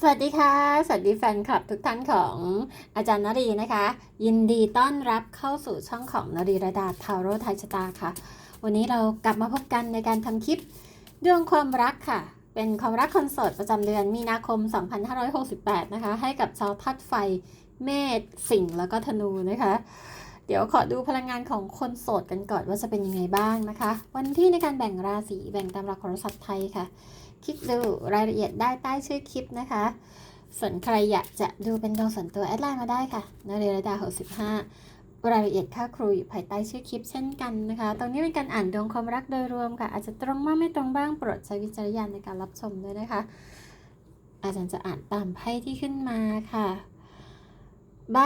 สวัสดีค่ะ สวัสดีแฟนคลับทุกท่านของอาจารย์นรีนะคะ ยินดีต้อนรับเข้าสู่ช่องของนรีระดาทาวโรไทยชะตาค่ะ วันนี้เรากลับมาพบกันในการทำคลิปเรื่องความรักค่ะ เป็นความรักคอนโสดประจำเดือนมีนาคม 2568 นะคะ ให้กับชาวทัดไฟเมษสิงห์แล้วก็ธนูนะคะ เดี๋ยวขอดูพลังงานของคนโสดกันก่อนว่าจะเป็นยังไงบ้างนะคะ วันที่ในการแบ่งราศีแบ่งตามหลักโหราศาสตร์ไทยค่ะ ลิกดูรายละเอียดได้ใต้ชื่อคลิปนะคะ ส่วนใครอยากจะดูเป็นดวงส่วนตัวแอดไลน์มาได้ค่ะนเรศดา65รายละเอียดค่าครูอยู่ภายใต้ชื่อคลิปเช่นกันนะคะ ตรงนี้เป็นการอ่านดวงความรักโดยรวมค่ะ อาจจะตรงบ้างไม่ตรงบ้างโปรดใช้วิจารณญาณในการรับชมด้วยนะคะ อาจารย์จะอ่านตามไพ่ที่ขึ้นมาค่ะ ใบ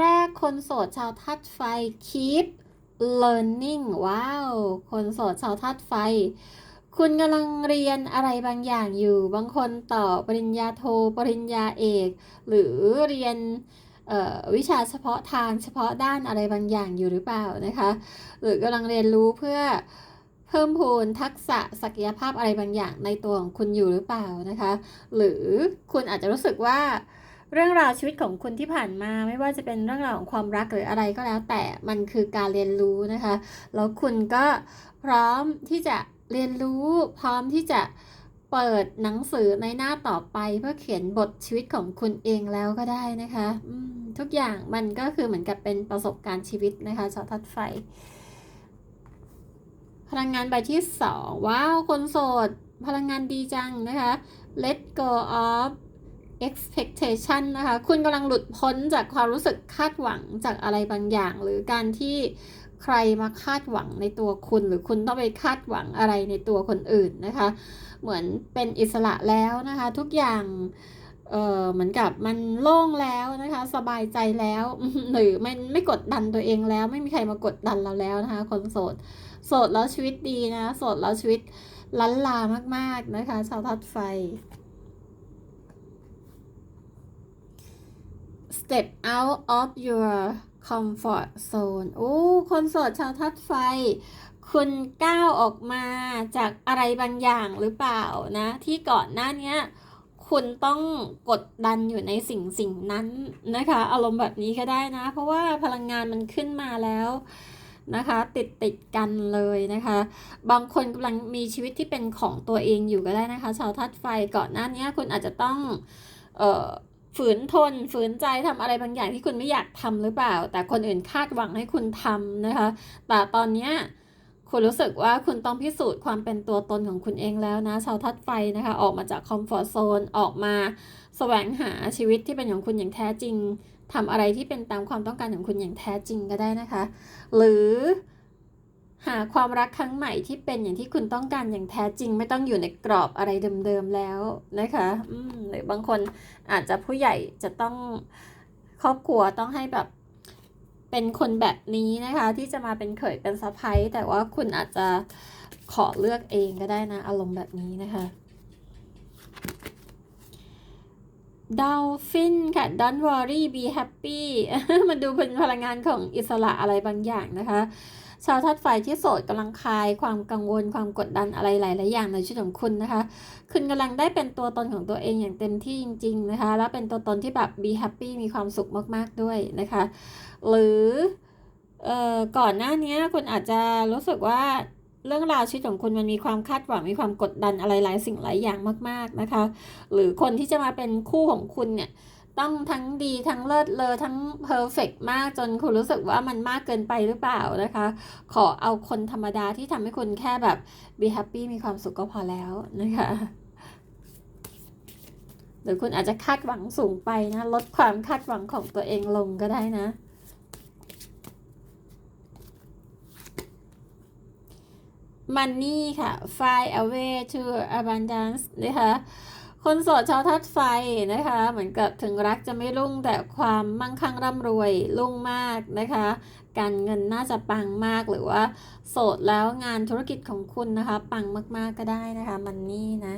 แรกคนโสดชาวทัดไฟ keep learning ว้าว คนโสดชาวทัดไฟ คุณกำลังเรียนอะไรบางอย่างอยู่ บางคนต่อปริญญาโท ปริญญาเอก หรือเรียนวิชาเฉพาะทางเฉพาะด้านอะไรบางอย่างอยู่หรือเปล่านะคะ หรือกำลังเรียนรู้เพื่อเพิ่มพูนทักษะศักยภาพอะไรบางอย่างในตัวของคุณอยู่หรือเปล่านะคะ หรือคุณอาจจะรู้สึกว่าเรื่องราวชีวิตของคุณที่ผ่านมาไม่ว่าจะเป็นเรื่องราวของความรักหรืออะไรก็แล้ว แต่มันคือการเรียนรู้นะคะ แล้วคุณก็พร้อมที่จะ เรียนรู้พร้อมที่จะเปิดหนังสือในหน้าต่อไป เพื่อเขียนบทชีวิตของคุณเองแล้วก็ได้นะคะทุกอย่างมันก็คือเหมือนกับเป็นประสบการณ์ชีวิตนะคะชาวทัดไฟ พลังงานใบที่สองว้าว คนโสด พลังงานดีจังนะคะ let go of expectation นะคะ คุณกำลังหลุดพ้นจากความรู้สึกคาดหวังจากอะไรบางอย่าง หรือการที่ ใครมาคาดหวังในตัวคุณ หรือคุณต้องไปคาดหวังอะไรในตัวคนอื่นนะคะ เหมือนเป็นอิสระแล้วนะคะ ทุกอย่างเออเหมือนกับมันโล่งแล้วนะคะ สบายใจแล้วหรือมันไม่กดดันตัวเองแล้ว ไม่มีใครมากดดันเราแล้วนะคะ คนโสด โสดแล้วชีวิตดีนะ โสดแล้วชีวิตล้านลามาก ๆนะคะ ชาวทัดไฟ step out of your comfort zone โอ้คนโสดชาวทัดไฟ คุณก้าวออกมาจากอะไรบางอย่างหรือเปล่านะ ที่ก่อนหน้านี้คุณต้องกดดันอยู่ในสิ่งสิ่งนั้นนะคะ อารมณ์แบบนี้ก็ได้นะ เพราะว่าพลังงานมันขึ้นมาแล้วนะคะติดติดกันเลยนะคะ บางคนกำลังมีชีวิตที่เป็นของตัวเองอยู่ก็ได้นะคะ ชาวทัดไฟก่อนหน้านี้คุณอาจจะต้องเอ่อ ฝืนทนฝืนใจทำอะไรบางอย่างที่คุณไม่อยากทำหรือเปล่า แต่คนอื่นคาดหวังให้คุณทำนะคะ แต่ตอนเนี้ยคุณรู้สึกว่าคุณต้องพิสูจน์ความเป็นตัวตนของคุณเองแล้วนะชาวทัดไฟนะคะ ออกมาจากคอมฟอร์ทโซนออกมาแสวงหาชีวิตที่เป็นของคุณอย่างแท้จริงทำอะไรที่เป็นตามความต้องการของคุณอย่างแท้จริงก็ได้นะคะ หรือ หาความรักครั้งใหม่ที่เป็นอย่างที่คุณต้องการอย่างแท้จริง ไม่ต้องอยู่ในกรอบอะไรเดิมๆแล้วนะคะอืมหรือบางคนอาจจะผู้ใหญ่จะต้องครอบครัวต้องให้แบบเป็นคนแบบนี้นะคะ ที่จะมาเป็นเขยเป็นสะพ้ยแต่ว่าคุณอาจจะขอเลือกเองก็ได้นะ อารมณ์แบบนี้นะคะดอลฟินค่ะ don't worry be happy มันดูเป็นพลังงานของอิสระอะไรบางอย่างนะคะ ชาวทัดไฟที่โสดกำลังคลายความกังวลความกดดันอะไรหลายๆอย่างในชีวิตของคุณนะคะ คุณกำลังได้เป็นตัวตนของตัวเองอย่างเต็มที่จริง ๆนะคะ แล้วเป็นตัวตนที่แบบ be happy มีความสุขมากๆด้วยนะคะ หรือเอ่อก่อนหน้านี้คุณอาจจะรู้สึกว่าเรื่องราวชีวิตของคุณมันมีความคาดหวังมีความกดดันอะไรหลายสิ่งหลายอย่างมาก ๆนะคะ หรือคนที่จะมาเป็นคู่ของคุณเนี่ย ต้องทั้งดีทั้งเลิศเลอทั้งเพอร์เฟกมากจนคุณรู้สึกว่ามันมากเกินไปหรือเปล่านะคะ ขอเอาคนธรรมดาที่ทำให้คุณแค่แบบ be happy มีความสุขก็พอแล้วนะคะหรือคุณอาจจะคาดหวังสูงไปนะ ลดความคาดหวังของตัวเองลงก็ได้นะ Money ค่ะ Fly away to abundance นะคะ คนโสดชาวทัดไฟนะคะ เหมือนกับถึงรักจะไม่รุ่งแต่ความมั่งคั่งร่ำรวยรุ่งมากนะคะ การเงินน่าจะปังมากหรือว่า โสดแล้วงานธุรกิจของคุณนะคะ ปังมากๆก็ได้นะคะ มันนี่นะ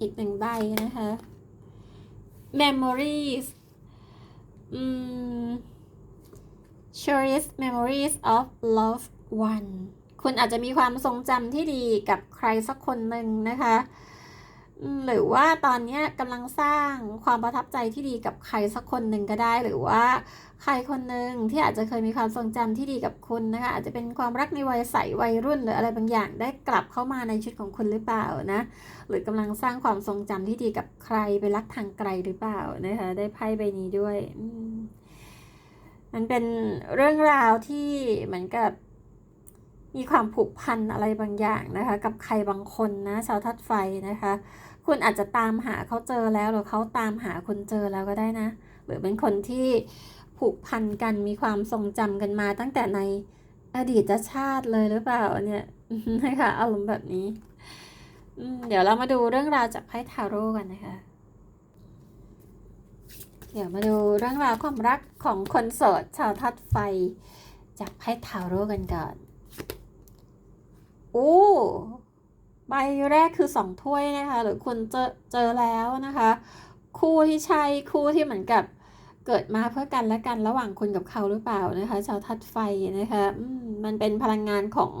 อีกหนึ่งใบนะคะ memories อืม cherish memories of loved one คุณอาจจะมีความทรงจำที่ดีกับใครสักคนหนึ่งนะคะ หรือว่าตอนนี้กำลังสร้างความประทับใจที่ดีกับใครสักคนหนึ่งก็ได้ หรือว่าใครคนหนึ่งที่อาจจะเคยมีความทรงจำที่ดีกับคุณนะคะ อาจจะเป็นความรักในวัยใสวัยรุ่น หรืออะไรบางอย่างได้กลับเข้ามาในชีวิตของคุณหรือเปล่านะ หรือกำลังสร้างความทรงจำที่ดีกับใครไปรักทางไกลหรือเปล่านะคะ ได้ไพ่ใบนี้ด้วยมันเป็นเรื่องราวที่เหมือนกับ มีความผูกพันอะไรบางอย่างนะคะ กับใครบางคนนะชาวทัดไฟนะคะ คุณอาจจะตามหาเขาเจอแล้วหรือเขาตามหาคุณเจอแล้วก็ได้นะ หรือเป็นคนที่ผูกพันกันมีความทรงจำกันมาตั้งแต่ในอดีตชาติเลยหรือเปล่าเนี่ยนะคะอารมณ์แบบนี้เดี๋ยวเรามาดูเรื่องราวจากไพ่ทาโร่กันนะคะ เดี๋ยวมาดูเรื่องราวความรักของคนโสดชาวทัดไฟจากไพ่ทาโร่กันก่อน อ้ใบแรกคือสองถ้วยนะคะ หรือคุณเจอเจอแล้วนะคะ คู่ที่ใช่คู่ที่เหมือนกับเกิดมาเพื่อกันและกันระหว่างคุณกับเขาหรือเปล่านะคะชาวทัดไฟนะคะมมันเป็นพลังงานของ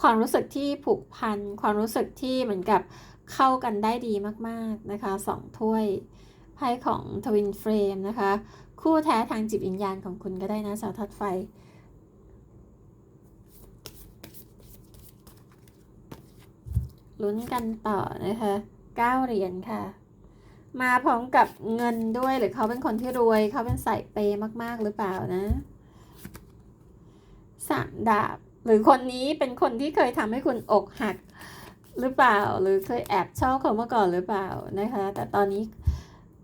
ความรู้สึกที่ผูกพัน ความรู้สึกที่เหมือนกับเข้ากันได้ดีมากๆนะคะสองถ้วยไพ่ของทวินเฟรมนะคะ คู่แท้ทางจิตวิญญาณของคุณก็ได้นะชาวทัดไฟ ลุ้นกันต่อนะคะเก้าเหรียญค่ะ มาพร้อมกับเงินด้วยหรือเขาเป็นคนที่รวยเขาเป็นสายเปย์มาก ๆ หรือเปล่านะสามดาบ หรือคนนี้เป็นคนที่เคยทำให้คุณอกหักหรือเปล่า หรือเคยแอบชอบเขามาก่อนหรือเปล่านะคะ แต่ตอนนี้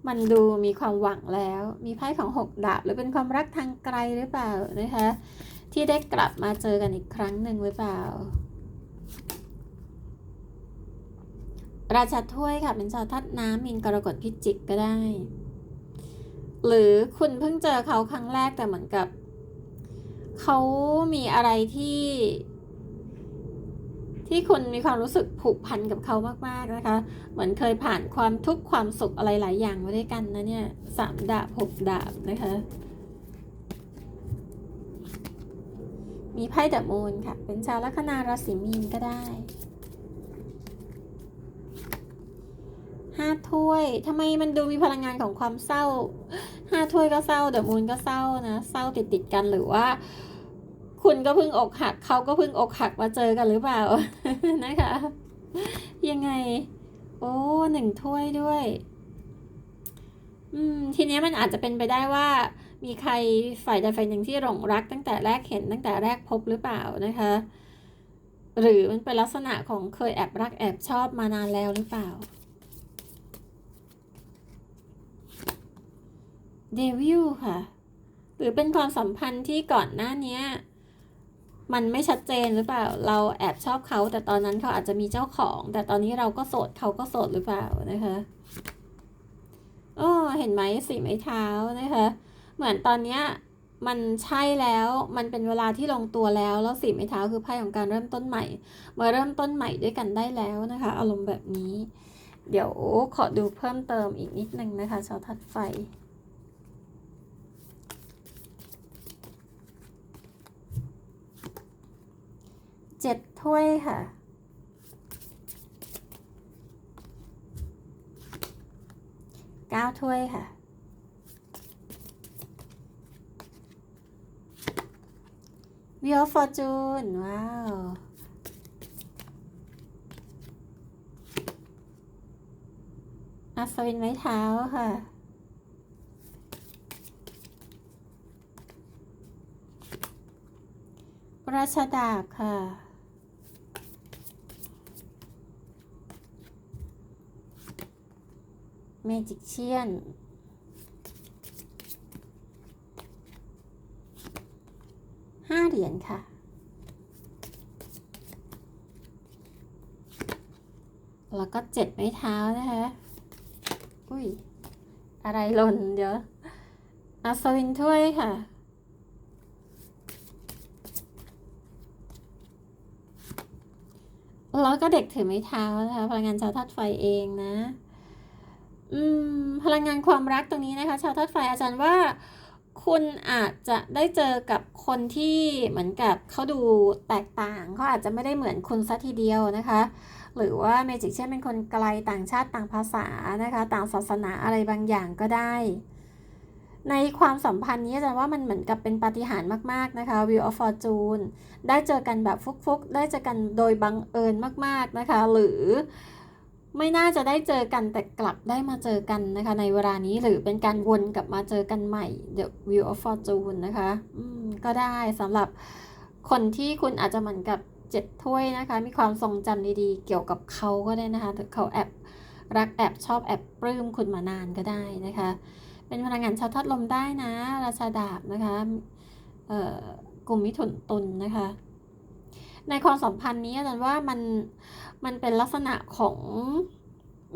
มันดูมีความหวังแล้ว มีไพ่ของหกดาบ หรือเป็นความรักทางไกลหรือเปล่านะคะ ที่ได้กลับมาเจอกันอีกครั้งหนึ่งหรือเปล่า ราชาถ้วยค่ะ เป็นชาวทัดน้ำมินกรกฎพิจิกก็ได้ หรือคุณเพิ่งเจอเขาครั้งแรกแต่เหมือนกับ เขามีอะไรที่ ที่คุณมีความรู้สึกผูกพันกับเขามากๆนะคะ เหมือนเคยผ่านความทุกข์ความสุขอะไรหลายอย่างมาด้วยกันนะเนี่ยสามดาบหกดาบนะคะ มีไพ่เดอะมูนค่ะ เป็นชาวลัคนาราศีมีนก็ได้ ห้าถ้วยทำไมมันดูมีพลังงานของความเศร้าห้าถ้วยก็เศร้าเดอะมูนก็เศร้านะเศร้าติดติดกันหรือว่า คุณก็เพิ่งอกหักเขาก็เพิ่งอกหักมาเจอกันหรือเปล่านะคะ ยังไง โอ้หนึ่งถ้วยด้วย อืม ทีนี้มันอาจจะเป็นไปได้ว่า มีใครฝ่ายใดฝ่ายหนึ่งที่หลงรัก ตั้งแต่แรกเห็นตั้งแต่แรกพบหรือเปล่านะคะ หรือมันเป็นลักษณะของเคยแอบรักแอบชอบมานานแล้วหรือเปล่า เดวิลค่ะ หรือเป็นความสัมพันธ์ที่ก่อนหน้านี้มันไม่ชัดเจนหรือเปล่า เราแอบชอบเขา แต่ตอนนั้นเขาอาจจะมีเจ้าของ แต่ตอนนี้เราก็โสดเขาก็โสดหรือเปล่านะคะโอ้เห็นไหมสีไม้เท้านะคะ เหมือนตอนเนี้ยมันใช่แล้ว มันเป็นเวลาที่ลงตัวแล้ว แล้วสีไม้เท้าคือไพ่ของการเริ่มต้นใหม่ มาเริ่มต้นใหม่ด้วยกันได้แล้วนะคะ อารมณ์แบบนี้ เดี๋ยวขอดูเพิ่มเติมอีกนิดนึงนะคะชาวทัดไฟ เจ็ดถ้วยค่ะ เก้าถ้วยค่ะ วิวฟอร์จูน ว้าวอัศวินไม้เท้าค่ะราชดาบค่ะ มจิกเชียนห้าเหรียญค่ะแล้วก็เจ็ดไม้เท้านะคะ อุ้ย อะไรหล่นเดี๋ยวอัศวินถ้วยค่ะ แล้วก็เด็กถือไม้เท้านะคะ พลังงานชาวธาตุไฟเองนะ อืมพลังงานความรักตรงนี้นะคะ ชาวธาตุไฟอาจารย์ว่า คุณอาจจะได้เจอกับคนที่เหมือนกับเขาดูแตกต่างเขาอาจจะไม่ได้เหมือนคุณซะทีเดียวนะคะ หรือว่าเมจิกเช่นเป็นคนไกลต่างชาติต่างภาษานะคะ ต่างศาสนาอะไรบางอย่างก็ได้ ในความสัมพันธ์นี้อาจารย์ว่ามันเหมือนกับเป็นปาฏิหาริย์มากๆนะคะ Wheel of Fortune ได้เจอกันแบบฟุกๆ ได้เจอกันโดยบังเอิญมากๆนะคะ หรือ ไม่น่าจะได้เจอกันแต่กลับได้มาเจอกันนะคะ ในเวลานี้หรือเป็นการวนกลับมาเจอกันใหม่ The Wheel of Fortune นะคะอืมก็ได้สำหรับคนที่คุณอาจจะเหมือนกับเจ็ดถ้วยนะคะ มีความทรงจำดีๆ เกี่ยวกับเขาก็ได้นะคะเขาแอบรักแอบชอบแอบปลื้มคุณมานานก็ได้นะคะ เป็นพลังงานชาวทัดลมได้นะ ราชาดาบนะคะเอ่อกลุ่มมิถุนตุลนะคะ ในความสัมพันธ์นี้อาจารย์ว่ามันมันเป็นลักษณะของ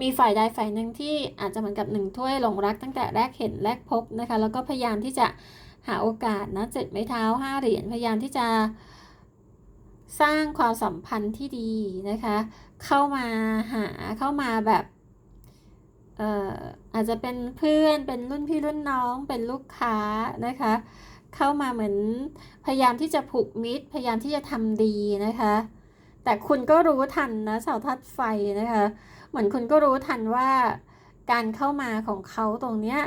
มีฝ่ายใดฝ่ายหนึ่งที่อาจจะเหมือนกับหนึ่งถ้วยหลงรักตั้งแต่แรกเห็นแรกพบนะคะแล้วก็พยายามที่จะหาโอกาสนะเจ็ดไม้เท้าห้าเหรียญพยายามที่จะสร้างความสัมพันธ์ที่ดีนะคะ เข้ามาหาเข้ามาแบบเอ่ออาจจะเป็นเพื่อนเป็นรุ่นพี่รุ่นน้องเป็นลูกค้านะคะ เข้ามาเหมือนพยายามที่จะผูกมิตร พยายามที่จะทำดีนะคะ แต่คุณก็รู้ทันนะชาวทัดไฟนะคะ เหมือนคุณก็รู้ทันว่าการเข้ามาของเขาตรงเนี้ย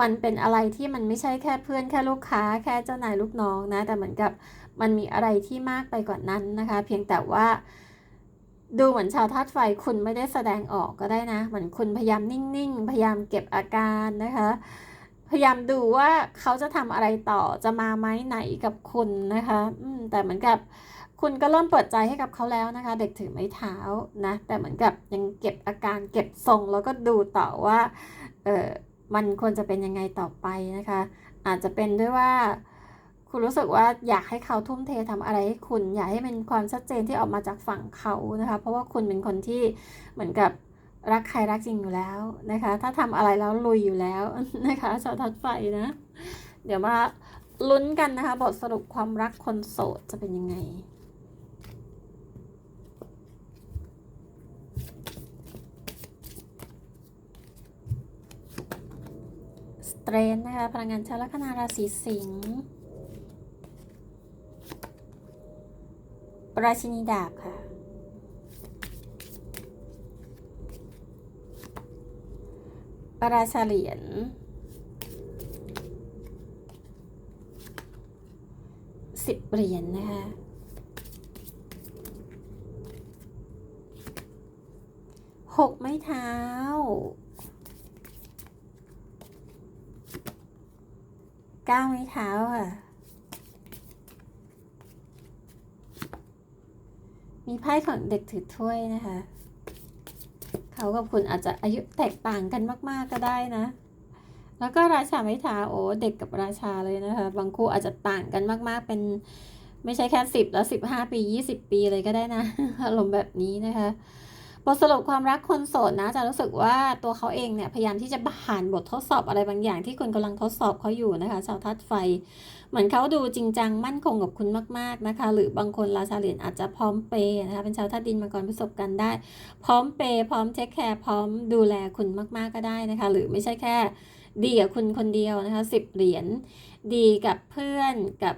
มันเป็นอะไรที่มันไม่ใช่แค่เพื่อนแค่ลูกค้า แค่เจ้านายลูกน้องนะ แต่เหมือนกับมันมีอะไรที่มากไปกว่านั้นนะคะ เพียงแต่ว่า ดูเหมือนชาวธาตุไฟคุณไม่ได้แสดงออกก็ได้นะ เหมือนคุณพยายามนิ่งๆ พยายามเก็บอาการนะคะ พยายามดูว่าเขาจะทำอะไรต่อจะมาไหมไหนกับคุณนะคะอืมแต่เหมือนกับคุณก็เริ่มเปิดใจให้กับเขาแล้วนะคะ เด็กถือไม้เท้านะ แต่เหมือนกับยังเก็บอาการเก็บทรงแล้วก็ดูต่อว่าเออมันควรจะเป็นยังไงต่อไปนะคะ อาจจะเป็นด้วยว่า คุณรู้สึกว่าอยากให้เขาทุ่มเททำอะไรให้คุณ อยากให้เป็นความชัดเจนที่ออกมาจากฝั่งเขานะคะ เพราะว่าคุณเป็นคนที่เหมือนกับ รักใครรักจริงอยู่แล้วนะคะ ถ้าทำอะไรแล้วลุยอยู่แล้วนะคะชาวทัดไฟนะ เดี๋ยวมาลุ้นกันนะคะ บทสรุปความรักคนโสดจะเป็นยังไงสเตรนนะคะพลังงานชาวลัคนาราศีสิงห์ราชินีดาบค่ะ ปราชาเหรียญสิบเหรียญนะคะหกไม้เท้า เก้าไม้เท้าค่ะ มีไพ่ของเด็กถือถ้วยนะคะ เขากับคุณอาจจะอายุแตกต่างกันมาก ๆก็ได้นะ แล้วก็ราชาไม้เท้าโอ้เด็กกับราชาเลยนะคะ บางคู่อาจจะต่างกันมากๆ เป็นไม่ใช่แค่สิบแล้วสิบห้าปียี่สิบปีเลยก็ได้นะอารมณ์แบบนี้นะคะบทสรุปความรักคนโสดนะจะรู้สึกว่าตัวเขาเองเนี่ยพยายามที่จะผ่านบททดสอบอะไรบางอย่างที่คุณกำลังทดสอบเขาอยู่นะคะ ชาวทัดไฟ เหมือนเขาดูจริงจังมั่นคงกับคุณมาก ๆนะคะ หรือบางคนราชาเหรียญอาจจะพร้อมเปย์นะคะเป็นชาวธาตุดินมาก่อนประสบกันได้ พร้อมเปย์พร้อมเทคแคร์พร้อมดูแลคุณมากๆก็ได้นะคะ หรือไม่ใช่แค่ดีกับคุณคนเดียวนะคะสิบเหรียญดีกับเพื่อนกับ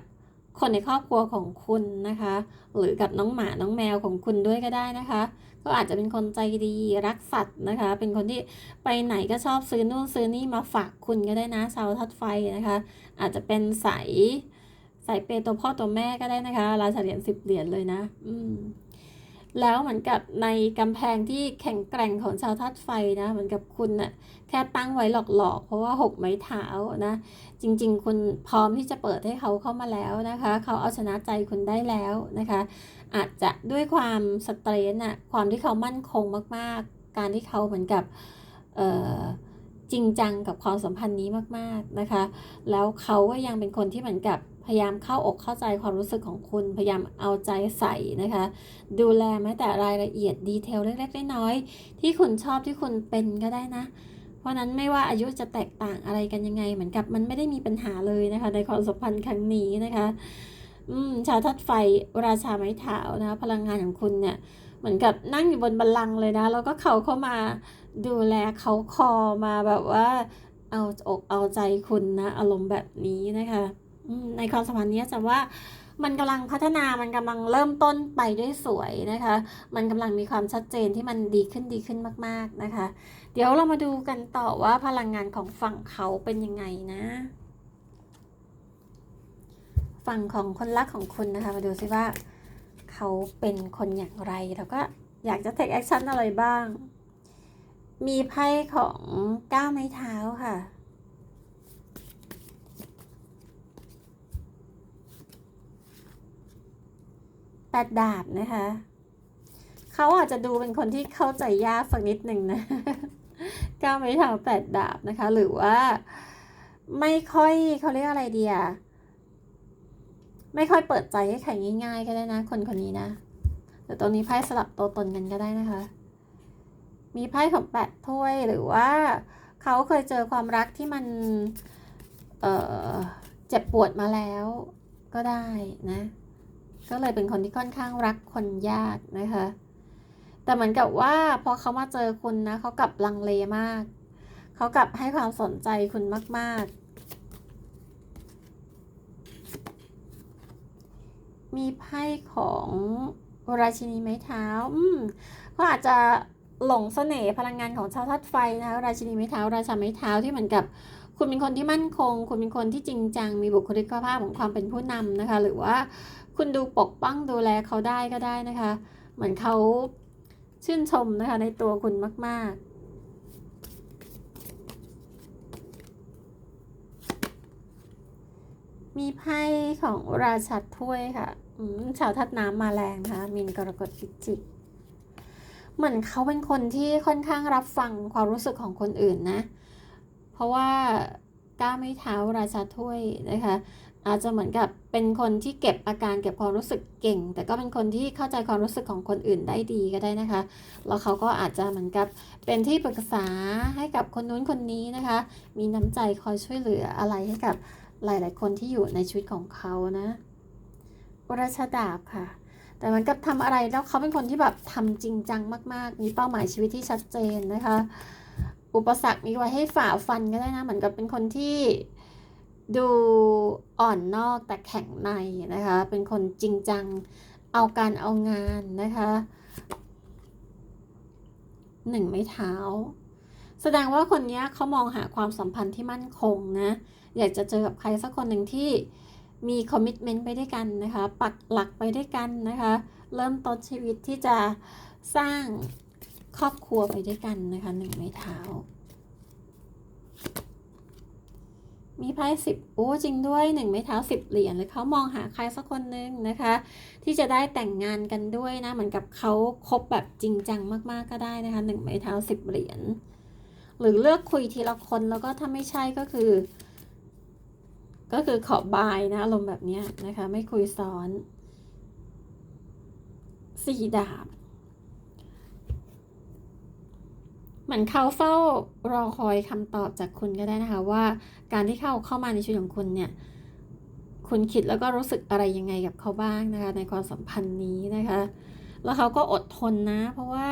คนในครอบครัวของคุณนะคะ หรือกับน้องหมาน้องแมวของคุณด้วยก็ได้นะคะ ก็อาจจะเป็นคนใจดีรักสัตว์นะคะ เป็นคนที่ไปไหนก็ชอบซื้อนู่นซื้อนี่มาฝากคุณก็ได้นะชาวทัดไฟนะคะ อาจจะเป็นสายสายเปตัวพ่อตัวแม่ก็ได้นะคะราชาเหรียญสิบเหรียญเลยนะ อืมแล้วเหมือนกับในกำแพงที่แข็งแกร่งของชาวธาตุไฟนะ เหมือนกับคุณน่ะแค่ตั้งไว้หลอกๆ เพราะว่าหกไม้เท้านะ จริง ๆ คุณพร้อมที่จะเปิดให้เขาเข้ามาแล้วนะคะ เขาเอาชนะใจคุณได้แล้วนะคะ อาจจะด้วยความสเตรนน่ะความที่เขามั่นคงมากๆ การที่เขาเหมือนกับ เอ่อ จริงจังกับความสัมพันธ์นี้มากๆนะคะ แล้วเขาก็ยังเป็นคนที่เหมือนกับพยายามเข้าอกเข้าใจความรู้สึกของคุณ พยายามเอาใจใส่นะคะ ดูแลแม้แต่รายละเอียดดีเทลเล็กๆน้อยๆที่คุณชอบที่คุณเป็นก็ได้นะ เพราะนั้นไม่ว่าอายุจะแตกต่างอะไรกันยังไง เหมือนกับมันไม่ได้มีปัญหาเลยนะคะ ในความสัมพันธ์ครั้งนี้นะคะอืมชาทัดไฟราชาไม้เท้านะคะพลังงานของคุณเนี่ยเหมือนกับนั่งอยู่บนบัลลังก์เลยนะแล้วก็เขาเข้ามา ดูแลเขาคอมาแบบว่า เอาอกเอาใจคุณนะ อารมณ์แบบนี้นะคะในความสัมพันธ์นี้จะว่ามันกำลังพัฒนามันกำลังเริ่มต้นไปด้วยสวยนะคะ มันกำลังมีความชัดเจนที่มันดีขึ้นดีขึ้นมาก ๆนะคะ เดี๋ยวเรามาดูกันต่อว่าพลังงานของฝั่งเขาเป็นยังไงนะ ฝั่งของคนรักของคุณนะคะ มาดูซิว่า เขาเป็นคนอย่างไรแล้วก็อยากจะ take action อะไรบ้าง มีไพ่ของก้าวไม้เท้าค่ะ แปดดาบนะคะ เขาอาจจะดูเป็นคนที่เข้าใจยากสักนิดหนึ่งนะ ก้าวไม้เท้าแปดดาบนะคะ หรือว่าไม่ค่อยเขาเรียกอะไรเดีอะไม่ค่อยเปิดใจให้ใครง่าย ๆ ก็ได้นะ คนคนนี้นะแต่ตรงนี้ไพ่สลับตัวตนกันก็ได้นะคะ มีไพ่ของแปดถ้วยหรือว่าเขาเคยเจอความรักที่มันเเจ็บปวดมาแล้วก็ได้นะ ก็เลยเป็นคนที่ค่อนข้างรักคนยากนะคะ แต่เหมือนกับว่าพอเขามาเจอคุณนะเขากลับลังเลมาก เขากลับให้ความสนใจคุณมาก ๆ มีไพ่ของราชินีไม้เท้า อืมเขาอาจจะ หลงเสน่ห์พลังงานของชาวธาตุไฟนะคะราชินีไม้เท้าราชาไม้เท้าที่เหมือนกับ คุณเป็นคนที่มั่นคง คุณเป็นคนที่จริงจัง มีบุคลิกภาพของความเป็นผู้นำนะคะ หรือว่าคุณดูปกป้องดูแลเขาได้ก็ได้นะคะ เหมือนเขาชื่นชมนะคะในตัวคุณมาก ๆมีไพ่ของราชัดถ้วยค่ะ ชาวทัดน้ำมาแรงนะคะ มินกรกฎพิจิก เหมือนเขาเป็นคนที่ค่อนข้างรับฟังความรู้สึกของคนอื่นนะ เพราะว่าก้าไม่เท้าราชาถ้วยนะคะอาจจะเหมือนกับเป็นคนที่เก็บอาการเก็บความรู้สึกเก่ง แต่ก็เป็นคนที่เข้าใจความรู้สึกของคนอื่นได้ดีก็ได้นะคะ แล้วเขาก็อาจจะเหมือนกับเป็นที่ปรึกษาให้กับคนนู้นคนนี้นะคะ มีน้ำใจคอยช่วยเหลืออะไรให้กับหลาย ๆ คนที่อยู่ในชีวิตของเขานะราชาดาบค่ะ แต่เหมือนกับทำอะไรแล้วเขาเป็นคนที่แบบทำจริงจังมาก ๆ มีเป้าหมายชีวิตที่ชัดเจนนะคะ อุปสรรคมีไว้ให้ฝ่าฟันก็ได้นะเหมือนกับเป็นคนที่ดูอ่อนนอกแต่แข็งในนะคะ เป็นคนจริงจังเอาการเอางานนะคะหนึ่งไม้เท้า แสดงว่าคนนี้เขามองหาความสัมพันธ์ที่มั่นคงนะ อยากจะเจอกับใครสักคนหนึ่งที่ มีคอมมิชเมนต์ไปด้วยกันนะคะ ปักหลักไปด้วยกันนะคะ เริ่มต้นชีวิตที่จะสร้างครอบครัวไปด้วยกันนะคะหนึ่งไม้เท้า มีไพ่สิบโอ้จริงด้วยหนึ่งไม้เท้าสิบเหรียญเลยเขามองหาใครสักคนหนึ่งนะคะ ที่จะได้แต่งงานกันด้วยนะ เหมือนกับเขาคบแบบจริงจังมากๆก็ได้นะคะหนึ่งไม้เท้าสิบเหรียญหรือเลือกคุยทีละคนแล้วก็ถ้าไม่ใช่ก็คือ ก็คือขอบายนะอารมณ์แบบนี้นะคะ ไม่คุยซ้อนสี่ดาบเหมือนเขาเฝ้ารอคอยคำตอบจากคุณก็ได้นะคะว่าการที่เข้าเข้ามาในชีวิตของคุณเนี่ยคุณคิดแล้วก็รู้สึกอะไรยังไงกับเขาบ้างนะคะ ในความสัมพันธ์นี้นะคะ แล้วเขาก็อดทนนะ เพราะว่า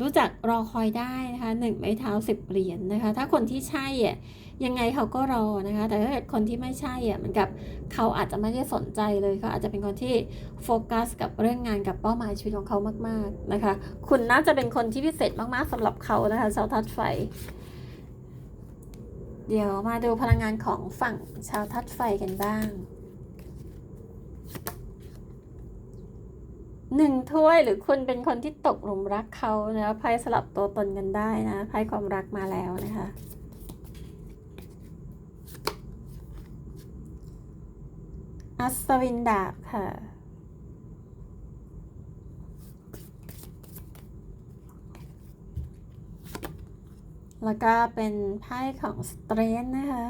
รู้จักรอคอยได้นะคะหนึ่งไม้เท้าสิบเหรียญนนะคะ ถ้าคนที่ใช่อะยังไงเขาก็รอนะคะ แต่ถ้าเกิดคนที่ไม่ใช่อะเหมือนกับเขาอาจจะไม่ได้สนใจเลยเขาอาจจะเป็นคนที่โฟกัสกับเรื่องงานกับเป้าหมายชีวิตของเขามาก ๆนะคะ คุณน่าจะเป็นคนที่พิเศษมากๆสำหรับเขานะคะชาวทัดไฟ เดี๋ยวมาดูพลังงานของฝั่งชาวทัดไฟกันบ้าง หนึ่งถ้วยหรือคุณเป็นคนที่ตกหลุมรักเขานะไพ่สลับตัวตนกันได้นะไพ่ความรักมาแล้วนะคะ อัศวินดาบค่ะแล้วก็เป็นไพ่ของสเตรนนะคะ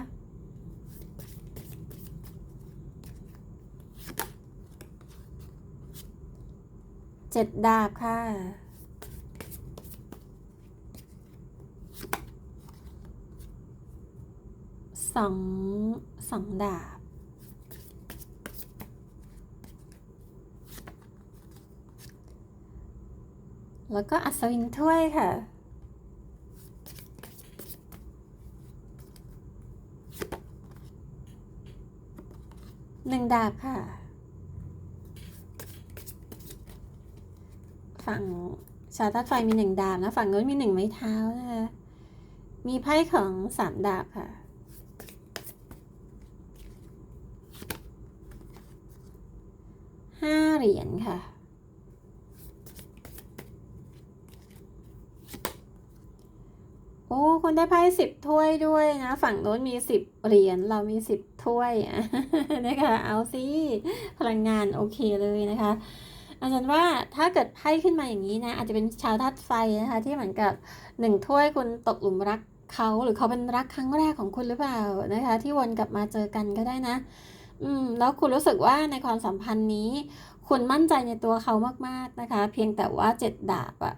เจ็ดดาบค่ะ สอง สองดาบ แล้วก็อัศวินถ้วยค่ะหนึ่งดาบค่ะ ฝั่งชาตัดไฟมีหนึ่งดาบนะฝั่งโน้นมีหนึ่งไม้เท้านะคะมีไพ่ของสามดาบค่ะห้าเหรียญค่ะ โอ้คนได้ไพ่สิบถ้วยด้วยนะ ฝั่งโน้นมีสิบเหรียญเรามีสิบถ้วยอะนะคะเอาสิพลังงานโอเคเลยนะคะ อาจารย์ว่าถ้าเกิดไพ่ขึ้นมาอย่างนี้นะอาจจะเป็นชาวธาตุไฟนะคะที่เหมือนกับหนึ่งถ้วยคุณตกหลุมรักเขาหรือเขาเป็นรักครั้งแรกของคุณหรือเปล่านะคะ ที่วนกลับมาเจอกันก็ได้นะ อืม แล้วคุณรู้สึกว่าในความสัมพันธ์นี้ คุณมั่นใจในตัวเขามากๆนะคะ เพียงแต่ว่าเจ็ดดาบอะ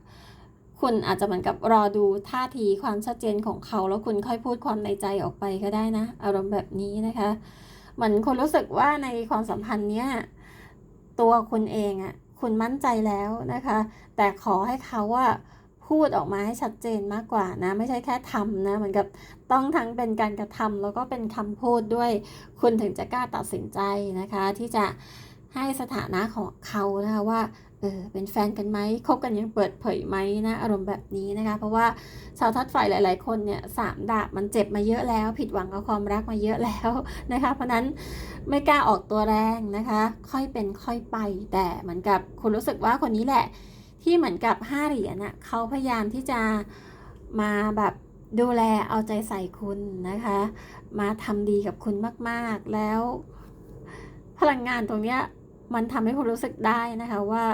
คุณอาจจะเหมือนกับรอดูท่าทีความชัดเจนของเขา แล้วคุณค่อยพูดความในใจออกไปก็ได้นะ อารมณ์แบบนี้นะคะเหมือนคุณรู้สึกว่าในความสัมพันธ์เนี้ยตัวคุณเองอะ คุณมั่นใจแล้วนะคะ แต่ขอให้เขาว่าพูดออกมาให้ชัดเจนมากกว่านะ ไม่ใช่แค่ทำนะเหมือนกับต้องทั้งเป็นการกระทำแล้วก็เป็นคำพูดด้วย คุณถึงจะกล้าตัดสินใจนะคะ ที่จะให้สถานะของเขานะคะว่า เออเป็นแฟนกันไหมคบกันยังเปิดเผยไหมนะอารมณ์แบบนี้นะคะ เพราะว่าชาวทัดฝ่ายหลาย ๆ คนเนี่ยสามดาบมันเจ็บมาเยอะแล้ว ผิดหวังกับความรักมาเยอะแล้วนะคะ เพราะนั้นไม่กล้าออกตัวแรงนะคะ ค่อยเป็นค่อยไป แต่เหมือนกับคุณรู้สึกว่าคนนี้แหละ ที่เหมือนกับห้าเหรียญน่ะเขาพยายามที่จะมาแบบดูแลเอาใจใส่คุณนะคะ มาทำดีกับคุณมาก ๆ แล้ว พลังงานตรงเนี้ย มันทำให้คุณรู้สึกได้นะคะว่า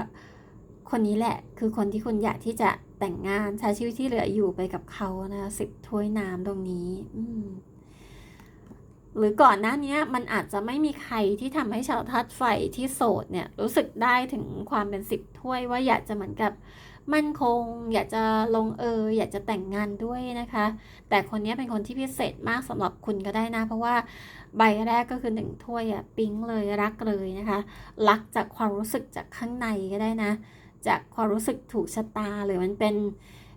คนนี้แหละคือคนที่คุณอยากที่จะแต่งงานใช้ชีวิตที่เหลืออยู่ไปกับเขานะคะสิบถ้วยน้ำตรงนี้อืหรือก่อนหน้านี้มันอาจจะไม่มีใครที่ทำให้ชาวทัดไฟที่โสดเนี่ย รู้สึกได้ถึงความเป็นสิบถ้วยว่าอยากจะเหมือนกับมั่นคง อยากจะลงเอยอยากจะแต่งงานด้วยนะคะ แต่คนนี้เป็นคนที่พิเศษมากสำหรับคุณก็ได้นะ เพราะว่า ใบแรกก็คือหนึ่งถ้วยอะปิ๊งเลยรักเลยนะคะ รักจากความรู้สึกจากข้างในก็ได้นะ จากความรู้สึกถูกชะตาหรือมันเป็น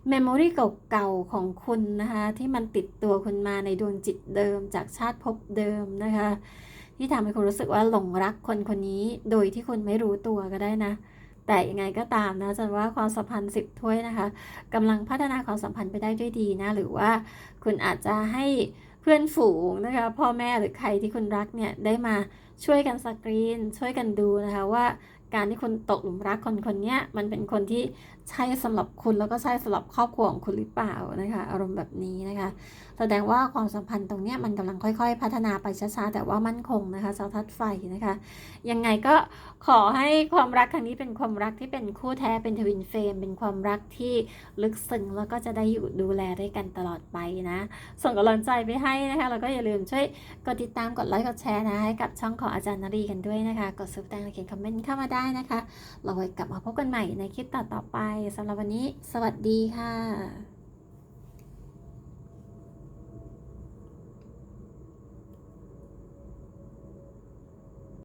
เมมโมรีเก่าๆของคุณนะคะ ที่มันติดตัวคุณมาในดวงจิตเดิมจากชาติภพเดิมนะคะ ที่ทำให้คุณรู้สึกว่าหลงรักคนคนนี้โดยที่คุณไม่รู้ตัวก็ได้นะ แต่ยังไงก็ตามนะจันว่าความสัมพันธ์สิบถ้วยนะคะกำลังพัฒนาความสัมพันธ์ไปได้ด้วยดีนะ หรือว่าคุณอาจจะให้ เพื่อนฝูงนะคะพ่อแม่หรือใครที่คุณรักเนี่ยได้มาช่วยกันสกรีน ช่วยกันดูนะคะว่าการที่คุณตกหลุมรักคนคนนี้มันเป็นคนที่ใช่สำหรับคุณแล้วก็ใช่สำหรับครอบครัวของคุณหรือเปล่านะคะ อารมณ์แบบนี้นะคะ แสดงว่าความสัมพันธ์ตรงนี้มันกำลังค่อย ๆ พัฒนาไปช้าๆแต่ว่ามั่นคงนะคะสาวทัดไฟนะคะ ยังไงก็ขอให้ความรักครั้งนี้เป็นความรักที่เป็นคู่แท้เป็นทวินเฟรมเป็นความรักที่ลึกซึ้งแล้วก็จะได้อยู่ดูแลด้วยกันตลอดไปนะ ส่งกำลังใจไปให้นะคะแล้วก็อย่าลืมช่วยกดติดตามกดไลค์กดแชร์นะให้กับช่องของอาจารย์นรีกันด้วยนะคะ กดซุปแตงเขียนคอมเมนต์เข้ามาได้นะคะเราไว้กลับมาพบกันใหม่ในคลิปต่อๆไปสำหรับวันนี้ สวัสดีค่ะ